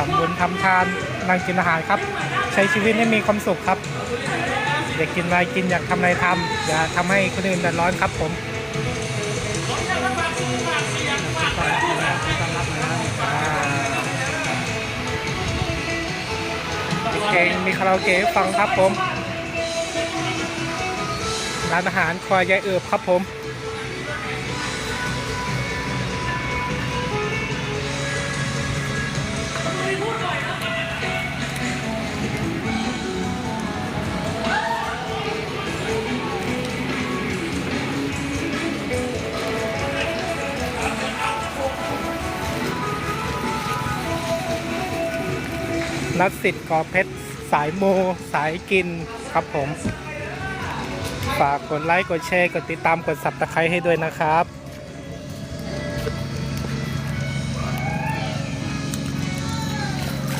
ทำบุญทำทานนั่งกินอาหารครับ ใช้ชีวิตให้มีความสุขครับ อยากกินอะไรกินอยากทำอะไรทำอย่าทำให้คนอื่นเดือดร้อนครับผมมีเพลงมีคาราโอเกะฟังครับผม ร้านอาหารครัวยายเอิบครับผม นัดสิทธิ์กอเพชรสายโมสายกินครับผม ฝากกดไลค์กดแชร์กดติดตามกดสับตะไคร้ให้ด้วยนะครับ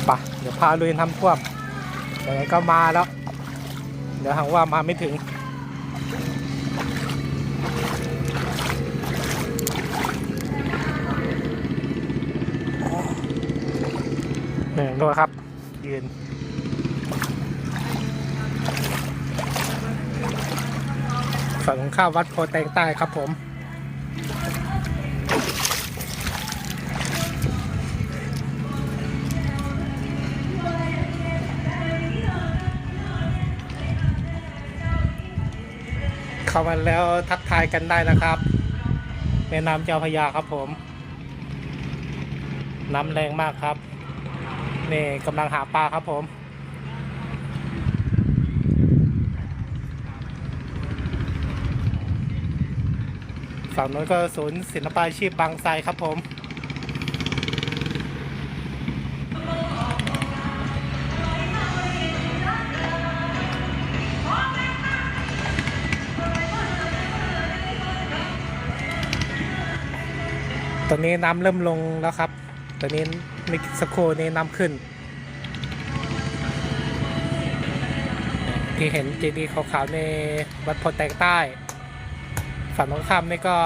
ไปะเดี๋ยวพาลุยทำท่วมเดี๋ยวก็มาแล้ว เดี๋ยวหางว่ามาไม่ถึงนี่ดูครับ ยืนฝั่งตรงข้ามวัดโพแตงใต้ครับผม เข้ามาแล้วทักทายกันได้นะครับ แม่น้ำเจ้าพยาครับผม น้ำแรงมากครับ นี่กำลังหาปลาครับผม ฝั่งนู้นก็ศูนย์ศิลปาชีพบางไทรครับผมตอนนี้น้ำเริ่มลงแล้วครับ ตอนนี้มิกสโคนี้นำขึ้น ที่เห็นเจดีย์ขาวๆในวัดโพแตกใต้ ฝั่งตรงข้ามนี่ก็